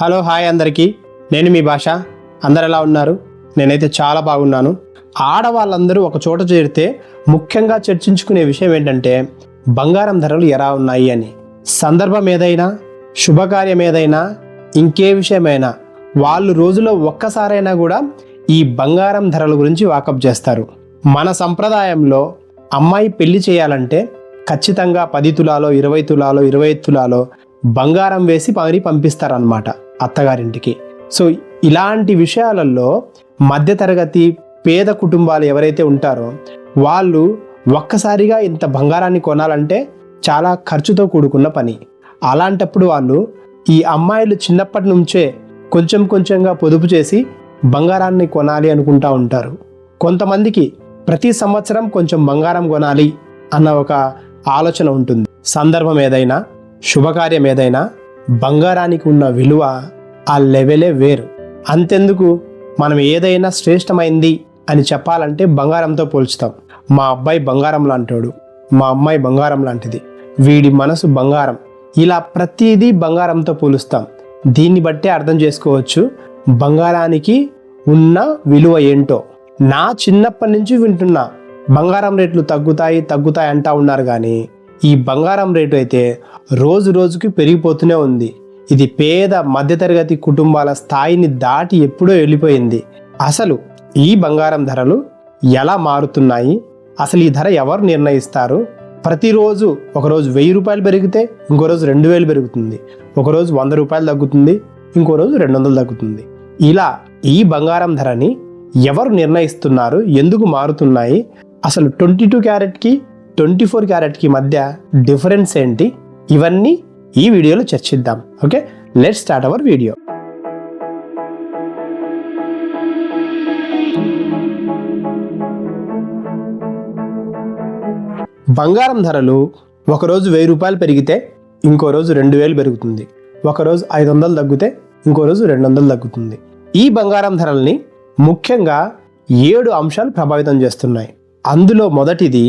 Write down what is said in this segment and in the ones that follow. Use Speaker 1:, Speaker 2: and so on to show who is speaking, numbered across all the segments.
Speaker 1: Hello hi అందరికీ. నేను మీ భాష. అందరు ఎలా ఉన్నారు? నేనైతే చాలా బాగున్నాను. ఆడవాళ్ళందరూ ఒక చోట చేరితే ముఖ్యంగా చర్చించుకునే విషయం ఏంటంటే బంగారం ధరలు ఎలా ఉన్నాయి అని. సందర్భం ఏదైనా శుభకార్యం ఏదైనా ఇంకే విషయమైనా వాళ్ళు రోజులో ఒక్కసారైనా కూడా ఈ బంగారం ధరల గురించి వాకప్ చేస్తారు. మన సంప్రదాయంలో అమ్మాయి పెళ్ళి చేయాలంటే ఖచ్చితంగా పది తులాలో ఇరవై తులాలో ఇరవై తులాలో బంగారం వేసి పని పంపిస్తారనమాట అత్తగారింటికి. సో ఇలాంటి విషయాలలో మధ్యతరగతి పేద కుటుంబాలు ఎవరైతే ఉంటారో వాళ్ళు ఒక్కసారిగా ఇంత బంగారాన్ని కొనాలంటే చాలా ఖర్చుతో కూడుకున్న పని. అలాంటప్పుడు వాళ్ళు ఈ అమ్మాయిలు చిన్నప్పటి నుంచే కొంచెం కొంచెంగా పొదుపు చేసి బంగారాన్ని కొనాలి అనుకుంటా ఉంటారు. కొంతమందికి ప్రతి సంవత్సరం కొంచెం బంగారం కొనాలి అన్న ఒక ఆలోచన ఉంటుంది. సందర్భం ఏదైనా శుభకార్యం ఏదైనా బంగారానికి ఉన్న విలువ ఆ లెవెలే వేరు. అంతెందుకు మనం ఏదైనా శ్రేష్టమైంది అని చెప్పాలంటే బంగారంతో పోల్చుతాం. మా అబ్బాయి బంగారం లాంటోడు మా అమ్మాయి బంగారం లాంటిది. వీడి మనసు బంగారం. ఇలా ప్రతిదీ బంగారంతో పోలుస్తాం. దీన్ని బట్టే అర్థం చేసుకోవచ్చు బంగారానికి ఉన్న విలువ ఏంటో. నా చిన్నప్పటి నుంచి వింటున్నా బంగారం రేట్లు తగ్గుతాయి తగ్గుతాయి అంటా ఉన్నారు కానీ ఈ బంగారం రేటు అయితే రోజు రోజుకి పెరిగిపోతూనే ఉంది. ఇది పేద మధ్యతరగతి కుటుంబాల స్థాయిని దాటి ఎప్పుడో వెళ్ళిపోయింది. అసలు ఈ బంగారం ధరలు ఎలా మారుతున్నాయి? అసలు ఈ ధర ఎవరు నిర్ణయిస్తారు? ప్రతిరోజు ఒకరోజు వెయ్యి రూపాయలు పెరిగితే ఇంకో రోజు రెండు వేలు పెరుగుతుంది. ఒకరోజు వంద రూపాయలు తగ్గుతుంది ఇంకో రోజు రెండు వందలు తగ్గుతుంది. ఇలా ఈ బంగారం ధరని ఎవరు నిర్ణయిస్తున్నారు? ఎందుకు మారుతున్నాయి? అసలు ట్వంటీ టూ క్యారెట్కి ట్వంటీ ఫోర్ క్యారెట్కి మధ్య డిఫరెన్స్ ఏంటి? ఇవన్నీ ఈ వీడియోలో చర్చిద్దాం. Okay? Let start our video బంగారం ధరలు ఒకరోజు వెయ్యి రూపాయలు పెరిగితే ఇంకో రోజు రెండు వేలు పెరుగుతుంది. ఒకరోజు ఐదు వందలు తగ్గితే ఇంకో రోజు రెండు వందలు తగ్గుతుంది. ఈ బంగారం ధరల్ని ముఖ్యంగా ఏడు అంశాలు ప్రభావితం చేస్తున్నాయి. అందులో మొదటిది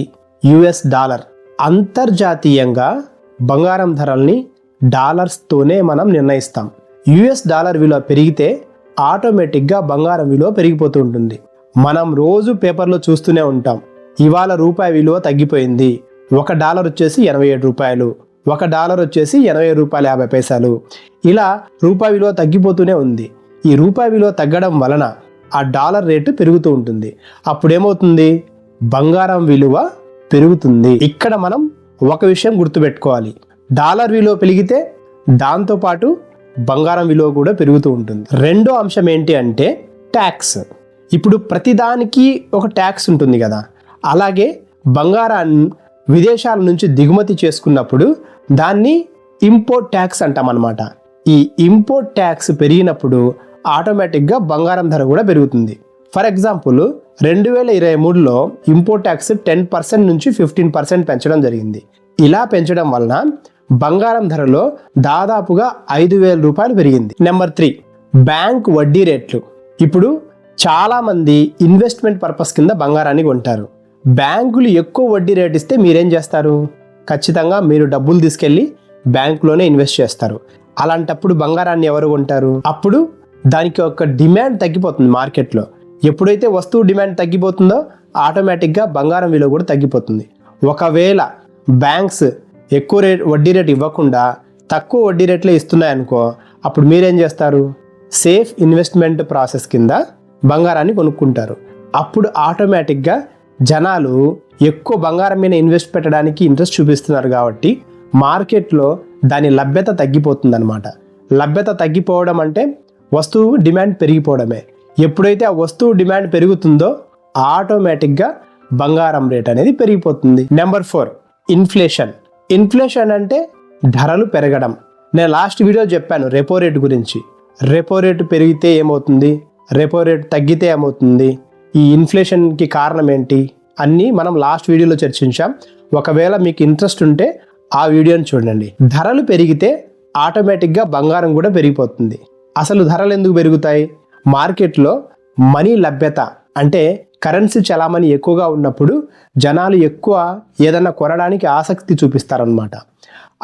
Speaker 1: యుఎస్ డాలర్ అంతర్జాతీయంగా బంగారం ధరల్ని డాలర్స్తోనే మనం నిర్ణయిస్తాం. యుఎస్ డాలర్ విలువ పెరిగితే ఆటోమేటిక్గా బంగారం విలువ పెరిగిపోతూ ఉంటుంది. మనం రోజు పేపర్లో చూస్తూనే ఉంటాం. ఇవాళ రూపాయి విలువ తగ్గిపోయింది. ఒక డాలర్ వచ్చేసి ఎనభై ఏడు రూపాయలు. ఒక డాలర్ వచ్చేసి ఎనభై రూపాయల యాభై పైసలు. ఇలా రూపాయి విలువ తగ్గిపోతూనే ఉంది. ఈ రూపాయి విలువ తగ్గడం వలన ఆ డాలర్ రేటు పెరుగుతూ ఉంటుంది. అప్పుడేమవుతుంది? బంగారం విలువ పెరుగుతుంది. ఇక్కడ మనం ఒక విషయం గుర్తుపెట్టుకోవాలి. డాలర్ విలువ పెరిగితే దాంతోపాటు బంగారం విలువ కూడా పెరుగుతూ ఉంటుంది. రెండో అంశం ఏంటి అంటే ట్యాక్స్. ఇప్పుడు ప్రతిదానికి ఒక ట్యాక్స్ ఉంటుంది కదా. అలాగే బంగారాన్ని విదేశాల నుంచి దిగుమతి చేసుకున్నప్పుడు దాన్ని ఇంపోర్ట్ ట్యాక్స్ అంటాం అనమాట ఈ ఇంపోర్ట్ ట్యాక్స్ పెరిగినప్పుడు ఆటోమేటిక్గా బంగారం ధర కూడా పెరుగుతుంది. ఫర్ ఎగ్జాంపుల్ రెండు వేల ఇరవై మూడులో ఇంపోర్ట్ ట్యాక్స్ టెన్ పర్సెంట్ నుంచి ఫిఫ్టీన్ పర్సెంట్ పెంచడం జరిగింది. ఇలా పెంచడం వలన బంగారం ధరలో దాదాపుగా ఐదు వేల రూపాయలు పెరిగింది. నెంబర్ త్రీ బ్యాంక్ వడ్డీ రేట్లు. ఇప్పుడు చాలామంది ఇన్వెస్ట్మెంట్ పర్పస్ కింద బంగారాన్ని కొంటారు. బ్యాంకులు ఎక్కువ వడ్డీ రేట్ ఇస్తే మీరేం చేస్తారు? ఖచ్చితంగా మీరు డబ్బులు తీసుకెళ్ళి బ్యాంకులోనే ఇన్వెస్ట్ చేస్తారు. అలాంటప్పుడు బంగారాన్ని ఎవరు కొంటారు? అప్పుడు దానికి ఒక డిమాండ్ తగ్గిపోతుంది మార్కెట్లో. ఎప్పుడైతే వస్తువు డిమాండ్ తగ్గిపోతుందో ఆటోమేటిక్గా బంగారం విలువ కూడా తగ్గిపోతుంది. ఒకవేళ బ్యాంక్స్ ఎక్కువ రేట్ వడ్డీ రేట్ ఇవ్వకుండా తక్కువ వడ్డీ రేట్లే ఇస్తున్నాయనుకో అప్పుడు మీరేం చేస్తారు? సేఫ్ ఇన్వెస్ట్మెంట్ ప్రాసెస్ కింద బంగారాన్ని కొనుక్కుంటారు. అప్పుడు ఆటోమేటిక్గా జనాలు ఎక్కువ బంగారం మీద ఇన్వెస్ట్ పెట్టడానికి ఇంట్రెస్ట్ చూపిస్తున్నారు కాబట్టి మార్కెట్లో దాని లభ్యత తగ్గిపోతుందన్నమాట. లభ్యత తగ్గిపోవడం అంటే వస్తువు డిమాండ్ పెరిగిపోవడమే. ఎప్పుడైతే ఆ వస్తువు డిమాండ్ పెరుగుతుందో ఆటోమేటిక్గా బంగారం రేట్ అనేది పెరిగిపోతుంది. నెంబర్ ఫోర్ ఇన్ఫ్లేషన్ ఇన్ఫ్లేషన్ అంటే ధరలు పెరగడం. నేను లాస్ట్ వీడియో చెప్పాను రెపో రేట్ గురించి. రెపో రేటు పెరిగితే ఏమవుతుంది? రెపో రేట్ తగ్గితే ఏమవుతుంది? ఈ ఇన్ఫ్లేషన్కి కారణం ఏంటి? అన్నీ మనం లాస్ట్ వీడియోలో చర్చించాం. ఒకవేళ మీకు ఇంట్రెస్ట్ ఉంటే ఆ వీడియోని చూడండి. ధరలు పెరిగితే ఆటోమేటిక్గా బంగారం కూడా పెరిగిపోతుంది. అసలు ధరలు ఎందుకు పెరుగుతాయి? మార్కెట్లో మనీ లభ్యత అంటే కరెన్సీ చలామణి ఎక్కువగా ఉన్నప్పుడు జనాలు ఎక్కువ ఏదైనా కొనడానికి ఆసక్తి చూపిస్తారనమాట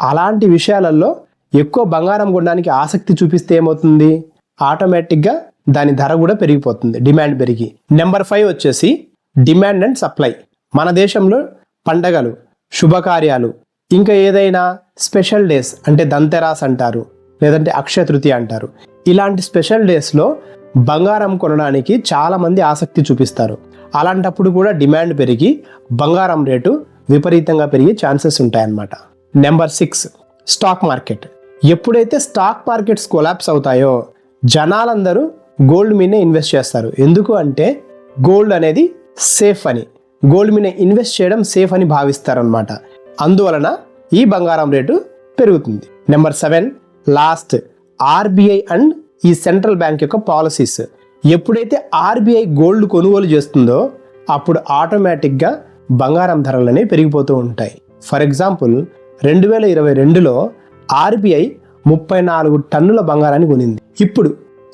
Speaker 1: అలాంటి విషయాలలో ఎక్కువ బంగారం కొనడానికి ఆసక్తి చూపిస్తే ఏమవుతుంది? ఆటోమేటిక్గా దాని ధర కూడా పెరిగిపోతుంది డిమాండ్ పెరిగి. నెంబర్ ఫైవ్ వచ్చేసి డిమాండ్ అండ్ సప్లై. మన దేశంలో పండగలు శుభకార్యాలు ఇంకా ఏదైనా స్పెషల్ డేస్ అంటే దంతెరాస్ అంటారు లేదంటే అక్షయ తృతీయ అంటారు. ఇలాంటి స్పెషల్ డేస్లో బంగారం కొనడానికి చాలామంది ఆసక్తి చూపిస్తారు. అలాంటప్పుడు కూడా డిమాండ్ పెరిగి బంగారం రేటు విపరీతంగా పెరిగే ఛాన్సెస్ ఉంటాయన్నమాట. Number six stock market. ఎప్పుడైతే స్టాక్ మార్కెట్స్ కొలాప్స్ అవుతాయో జనాలందరూ గోల్డ్ మీదే ఇన్వెస్ట్ చేస్తారు. ఎందుకు అంటే గోల్డ్ అనేది సేఫ్ అని. గోల్డ్ మీద ఇన్వెస్ట్ చేయడం సేఫ్ అని భావిస్తారనమాట అందువలన ఈ బంగారం రేటు పెరుగుతుంది. Number seven last RBI and ఈ సెంట్రల్ బ్యాంక్ యొక్క పాలసీస్. ఎప్పుడైతే ఆర్బీఐ గోల్డ్ కొనుగోలు చేస్తుందో అప్పుడు ఆటోమేటిక్గా బంగారం ధరలు అనేవి పెరిగిపోతూ ఉంటాయి. ఫర్ ఎగ్జాంపుల్ రెండు వేల ఇరవై రెండులో ఆర్బీఐ ముప్పై నాలుగు టన్నుల బంగారాన్ని కొనింది. ఇప్పుడు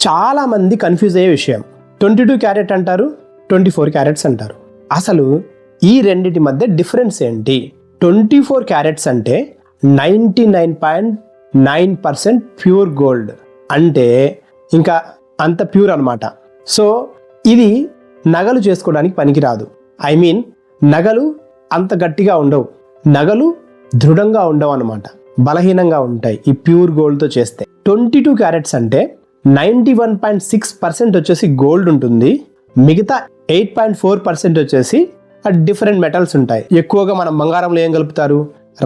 Speaker 1: చాలామంది కన్ఫ్యూజ్ అయ్యే విషయం. ట్వంటీ టూ క్యారెట్ అంటారు ట్వంటీ ఫోర్ క్యారెట్స్ అంటారు. అసలు ఈ రెండిటి మధ్య డిఫరెన్స్ ఏంటి? ట్వంటీ ఫోర్ క్యారెట్స్ అంటే ninety nine point nine percent pure gold. అంటే ఇంకా అంత ప్యూర్ అనమాట సో ఇది నగలు చేసుకోవడానికి పనికిరాదు. ఐ మీన్ నగలు అంత గట్టిగా ఉండవు. నగలు దృఢంగా ఉండవు అనమాట బలహీనంగా ఉంటాయి ఈ ప్యూర్ గోల్డ్తో చేస్తే. ట్వంటీ టూ క్యారెట్స్ అంటే ninety one point six percent వచ్చేసి గోల్డ్ ఉంటుంది. మిగతా ఎయిట్ పాయింట్ ఫోర్ పర్సెంట్ వచ్చేసి డిఫరెంట్ మెటల్స్ ఉంటాయి. ఎక్కువగా మనం బంగారంలో ఏం కలుపుతారు?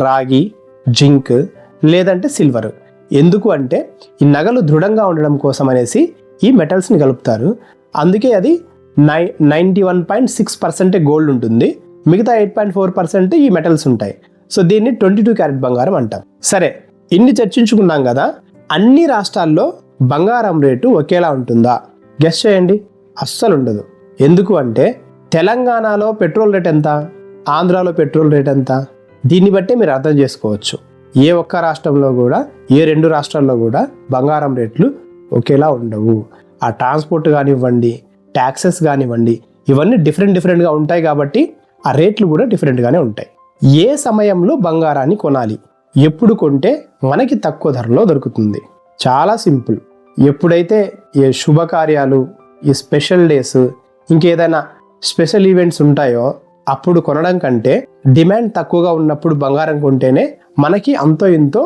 Speaker 1: రాగి జింక్ లేదంటే సిల్వర్. ఎందుకు అంటే ఈ నగలు దృఢంగా ఉండడం కోసం అనేసి ఈ మెటల్స్ని కలుపుతారు. అందుకే అది నై నైంటీ వన్ పాయింట్ సిక్స్ పర్సెంటే గోల్డ్ ఉంటుంది. మిగతా ఎయిట్ పాయింట్ ఫోర్ పర్సెంట్ ఈ మెటల్స్ ఉంటాయి. సో దీన్ని ట్వంటీ టూ క్యారెట్ బంగారం అంటాం. సరే ఇన్ని చర్చించుకున్నాం కదా అన్ని రాష్ట్రాల్లో బంగారం రేటు ఒకేలా ఉంటుందా? గెస్ చేయండి. అస్సలు ఉండదు. ఎందుకు అంటే తెలంగాణలో పెట్రోల్ రేట్ ఎంత? ఆంధ్రాలో పెట్రోల్ రేట్ ఎంత? దీన్ని బట్టే మీరు అర్థం చేసుకోవచ్చు. ఏ ఒక్క రాష్ట్రంలో కూడా ఏ రెండు రాష్ట్రాల్లో కూడా బంగారం రేట్లు ఒకేలా ఉండవు. ఆ ట్రాన్స్పోర్ట్ కానివ్వండి ట్యాక్సెస్ కానివ్వండి ఇవన్నీ డిఫరెంట్ డిఫరెంట్గా ఉంటాయి కాబట్టి ఆ రేట్లు కూడా డిఫరెంట్గానే ఉంటాయి. ఏ సమయంలో బంగారాన్ని కొనాలి? ఎప్పుడు కొంటే మనకి తక్కువ ధరలో దొరుకుతుంది. చాలా సింపుల్. ఎప్పుడైతే ఏ శుభకార్యాలు ఈ స్పెషల్ డేస్ ఇంకేదైనా స్పెషల్ ఈవెంట్స్ ఉంటాయో అప్పుడు కొనడం కంటే డిమాండ్ తక్కువగా ఉన్నప్పుడు బంగారం కొంటేనే మనకి అంతో ఇంతో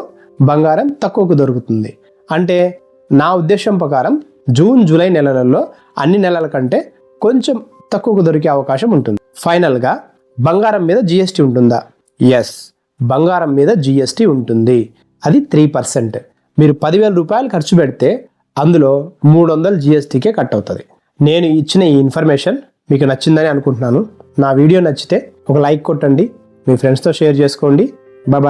Speaker 1: బంగారం తక్కువకు దొరుకుతుంది. అంటే నా ఉద్దేశం ప్రకారం జూన్ జూలై నెలలలో అన్ని నెలల కంటే కొంచెం తక్కువకు దొరికే అవకాశం ఉంటుంది. ఫైనల్గా బంగారం మీద జిఎస్టీ ఉంటుందా? ఎస్ బంగారం మీద జిఎస్టీ ఉంటుంది. అది త్రీ పర్సెంట్ మీరు పదివేల రూపాయలు ఖర్చు పెడితే అందులో మూడు వందలు జిఎస్టీకే కట్ అవుతుంది. నేను ఇచ్చిన ఈ ఇన్ఫర్మేషన్ మీకు నచ్చిందని అనుకుంటున్నాను. నా వీడియో నచ్చితే ఒక లైక్ కొట్టండి మీ ఫ్రెండ్స్తో షేర్ చేసుకోండి. బాయ్